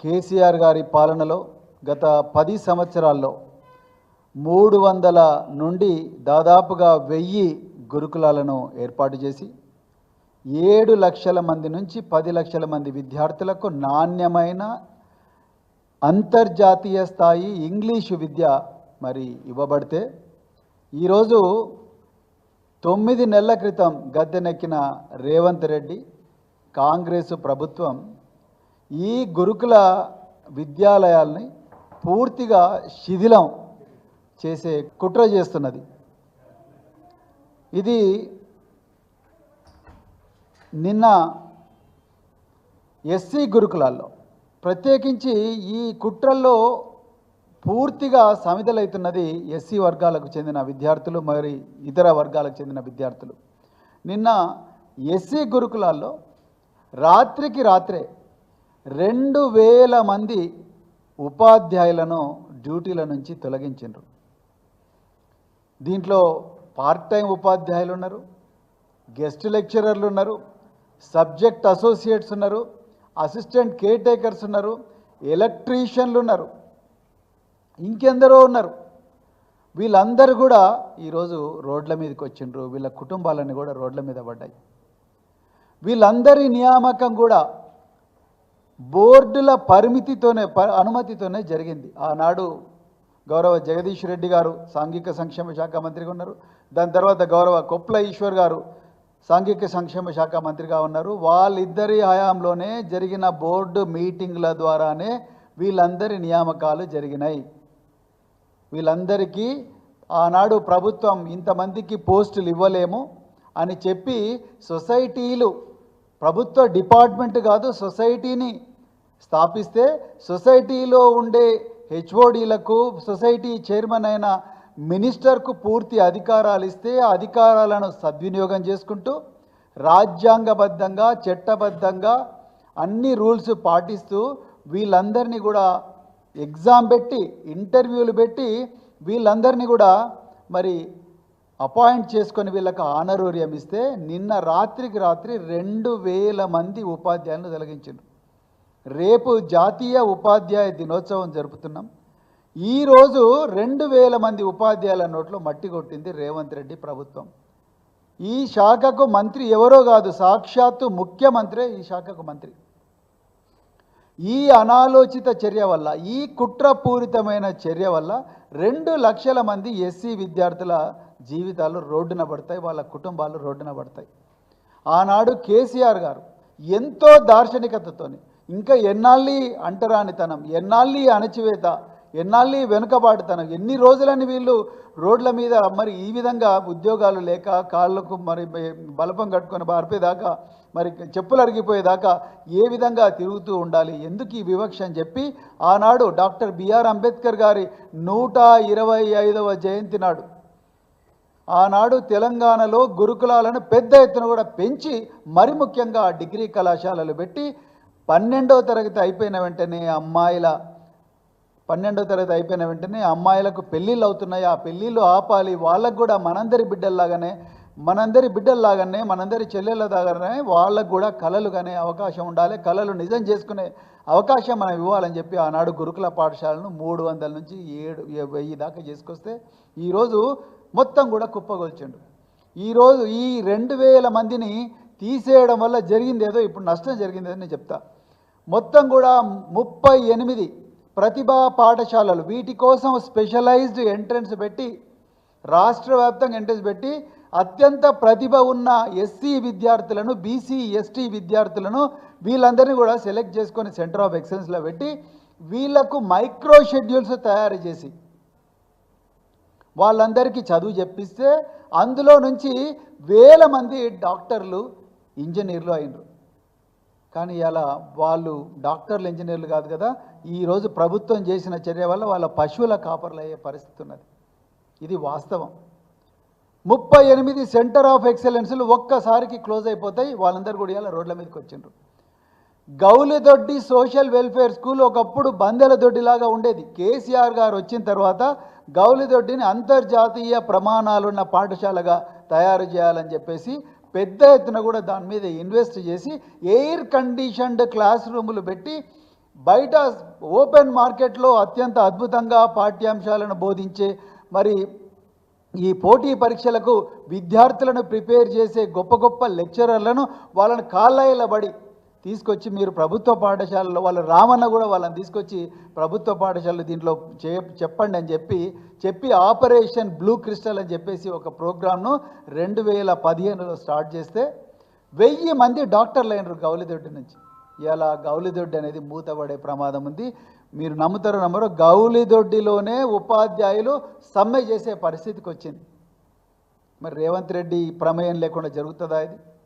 కేసీఆర్ గారి పాలనలో గత పది సంవత్సరాల్లో మూడు వందల నుండి దాదాపుగా వెయ్యి గురుకులాలను ఏర్పాటు చేసి ఏడు లక్షల మంది నుంచి పది లక్షల మంది విద్యార్థులకు నాణ్యమైన అంతర్జాతీయ స్థాయి ఇంగ్లీషు విద్య మరి ఇవ్వబడితే ఈరోజు తొమ్మిది నెలల క్రితం గద్దెనెక్కిన రేవంత్ రెడ్డి కాంగ్రెసు ప్రభుత్వం ఈ గురుకుల విద్యాలయాల్ని పూర్తిగా శిథిలం చేసే కుట్ర చేస్తున్నది. ఇది నిన్న ఎస్సీ గురుకులాల్లో ప్రత్యేకించి ఈ కుట్రల్లో పూర్తిగా సమితలవుతున్నది ఎస్సీ వర్గాలకు చెందిన విద్యార్థులు మరి ఇతర వర్గాలకు చెందిన విద్యార్థులు. నిన్న ఎస్సీ గురుకులాల్లో రాత్రికి రాత్రే రెండు వేల మంది ఉపాధ్యాయులను డ్యూటీల నుంచి తొలగించారు దీంట్లో పార్ట్ టైం ఉపాధ్యాయులు ఉన్నారు గెస్ట్ లెక్చరర్లు ఉన్నారు సబ్జెక్ట్ అసోసియేట్స్ ఉన్నారు అసిస్టెంట్ కేర్ టేకర్స్ ఉన్నారు ఎలక్ట్రీషియన్లు ఉన్నారు ఇంకెందరో ఉన్నారు. వీళ్ళందరూ కూడా ఈరోజు రోడ్ల మీదకి వచ్చిండ్రు వీళ్ళ కుటుంబాలన్నీ కూడా రోడ్ల మీద పడ్డాయి. వీళ్ళందరి నియామకం కూడా బోర్డుల పరిమితితోనే ప- అనుమతితోనే జరిగింది. ఆనాడు గౌరవ జగదీష్ రెడ్డి గారు సాంఘిక సంక్షేమ శాఖ మంత్రిగా ఉన్నారు. దాని తర్వాత గౌరవ కొప్ల ఈశ్వర్ గారు సాంఘిక సంక్షేమ శాఖ మంత్రిగా ఉన్నారు. వాళ్ళిద్దరి హయాంలోనే జరిగిన బోర్డు మీటింగ్ల ద్వారానే వీళ్ళందరి నియామకాలు జరిగినాయి. వీళ్ళందరికీ ఆనాడు ప్రభుత్వం ఇంతమందికి పోస్టులు ఇవ్వలేము అని చెప్పి సొసైటీలు ప్రభుత్వ డిపార్ట్మెంట్ కాదు సొసైటీని స్థాపిస్తే సొసైటీలో ఉండే హెచ్ఓడీలకు సొసైటీ చైర్మన్ అయిన మినిస్టర్కు పూర్తి అధికారాలు ఇస్తే ఆ అధికారాలను సద్వినియోగం చేసుకుంటూ రాజ్యాంగబద్ధంగా చట్టబద్ధంగా అన్ని రూల్స్ పాటిస్తూ వీళ్ళందరినీ కూడా ఎగ్జామ్ పెట్టి ఇంటర్వ్యూలు పెట్టి వీళ్ళందరినీ కూడా మరి అపాయింట్ చేసుకొని వీళ్ళకి ఆనరోరియం ఇస్తే నిన్న రాత్రికి రాత్రి రెండు వేల మంది ఉపాధ్యాయులను తొలగించారు రేపు జాతీయ ఉపాధ్యాయ దినోత్సవం జరుపుతున్నాం. ఈరోజు రెండు వేల మంది ఉపాధ్యాయుల నోట్లో మట్టి కొట్టింది రేవంత్ రెడ్డి ప్రభుత్వం. ఈ శాఖకు మంత్రి ఎవరో కాదు సాక్షాత్తు ముఖ్యమంత్రే ఈ శాఖకు మంత్రి. ఈ అనాలోచిత చర్య వల్ల ఈ కుట్రపూరితమైన చర్య వల్ల రెండు లక్షల మంది ఎస్సీ విద్యార్థుల జీవితాలు రోడ్డున పడతాయి వాళ్ళ కుటుంబాలు రోడ్డున పడతాయి. ఆనాడు కేసీఆర్ గారు ఎంతో దార్శనికతతోని ఇంకా ఎన్నాళ్ళి అంటరానితనం ఎన్నాళ్ళి అణచివేత ఎన్నాళ్ళి వెనుకబాటుతనం ఎన్ని రోజులని వీళ్ళు రోడ్ల మీద మరి ఈ విధంగా ఉద్యోగాలు లేక కాళ్ళకు మరి బలపం కట్టుకొని బారిపోయేదాకా మరి చెప్పులు అరిగిపోయేదాకా ఏ విధంగా తిరుగుతూ ఉండాలి? ఎందుకు ఈ వివక్ష అని చెప్పి ఆనాడు డాక్టర్ బిఆర్ అంబేద్కర్ గారి నూట ఇరవై ఐదవ జయంతి నాడు ఆనాడు తెలంగాణలో గురుకులాలను పెద్ద ఎత్తున కూడా పెంచి మరి ముఖ్యంగా డిగ్రీ కళాశాలలు పెట్టి పన్నెండవ తరగతి అయిపోయిన వెంటనే అమ్మాయిల పన్నెండవ తరగతి అయిపోయిన వెంటనే అమ్మాయిలకు పెళ్ళిళ్ళు అవుతున్నాయి. ఆ పెళ్ళిళ్ళు ఆపాలి. వాళ్ళకు కూడా మనందరి బిడ్డల్లాగానే మనందరి బిడ్డల్లాగానే మనందరి చెల్లెళ్ళలాగానే వాళ్ళకు కూడా కళలు కానీ అవకాశం ఉండాలి. కళలు నిజం చేసుకునే అవకాశం మనం ఇవ్వాలని చెప్పి ఆనాడు గురుకుల పాఠశాలను మూడు వందల నుంచి ఏడు వెయ్యి దాకా చేసుకొస్తే ఈరోజు మొత్తం కూడా కుప్పగొల్చిండు. ఈరోజు ఈ రెండు వేల మందిని తీసేయడం వల్ల జరిగింది ఏదో ఇప్పుడు నష్టం జరిగింది అని నేను చెప్తా. మొత్తం కూడా ముప్పై ఎనిమిది ప్రతిభా పాఠశాలలు. వీటి కోసం స్పెషలైజ్డ్ ఎంట్రన్స్ పెట్టి రాష్ట్ర వ్యాప్తంగా ఎంట్రన్స్ పెట్టి అత్యంత ప్రతిభ ఉన్న ఎస్సీ విద్యార్థులను బీసీ ఎస్టీ విద్యార్థులను వీళ్ళందరినీ కూడా సెలెక్ట్ చేసుకొని సెంటర్ ఆఫ్ ఎక్సలెన్స్లో పెట్టి వీళ్ళకు మైక్రో షెడ్యూల్స్ తయారు చేసి వాళ్ళందరికీ చదువు చెప్పిస్తే అందులో నుంచి వేల మంది డాక్టర్లు ఇంజనీర్లు అయినరు. కానీ ఇలా వాళ్ళు డాక్టర్లు ఇంజనీర్లు కాదు కదా ఈరోజు ప్రభుత్వం చేసిన చర్య వల్ల వాళ్ళ పశువుల కాపర్లు అయ్యే పరిస్థితి ఉన్నది. ఇది వాస్తవం. ముప్పై ఎనిమిది సెంటర్ ఆఫ్ ఎక్సలెన్స్లు ఒక్కసారికి క్లోజ్ అయిపోతాయి వాళ్ళందరూ కూడా ఇలా రోడ్ల మీదకి వచ్చిండ్రు. గౌలిదొడ్డి సోషల్ వెల్ఫేర్ స్కూల్ ఒకప్పుడు బందెల దొడ్డిలాగా ఉండేది. కేసీఆర్ గారు వచ్చిన తర్వాత గౌలిదొడ్డిని అంతర్జాతీయ ప్రమాణాలున్న పాఠశాలగా తయారు చేయాలని చెప్పేసి పెద్ద ఎత్తున కూడా దాని మీద ఇన్వెస్ట్ చేసి ఎయిర్ కండిషన్డ్ క్లాస్ రూములు పెట్టి బయట ఓపెన్ మార్కెట్లో అత్యంత అద్భుతంగా పాఠ్యాంశాలను బోధించే మరి ఈ పోటీ పరీక్షలకు విద్యార్థులను ప్రిపేర్ చేసే గొప్ప గొప్ప లెక్చరర్లను వాళ్ళని కాళ్ళయలబడి తీసుకొచ్చి మీరు ప్రభుత్వ పాఠశాలలో వాళ్ళ రామన్న కూడా వాళ్ళని తీసుకొచ్చి ప్రభుత్వ పాఠశాలలో దీంట్లో చే చెప్పండి అని చెప్పి చెప్పి ఆపరేషన్ బ్లూ క్రిస్టల్ అని చెప్పేసి ఒక ప్రోగ్రామ్ను రెండు వేల పదిహేనులో స్టార్ట్ చేస్తే వెయ్యి మంది డాక్టర్లు అయినారు గౌలిదొడ్డి నుంచి. ఇలా గౌలిదొడ్డి అనేది మూతపడే ప్రమాదం ఉంది. మీరు నమ్ముతారో నమ్మరో గౌలిదొడ్డిలోనే ఉపాధ్యాయులు సమ్మె చేసే పరిస్థితికి వచ్చింది. మరి రేవంత్ రెడ్డి ప్రమేయం లేకుండా జరుగుతుందా ఇది?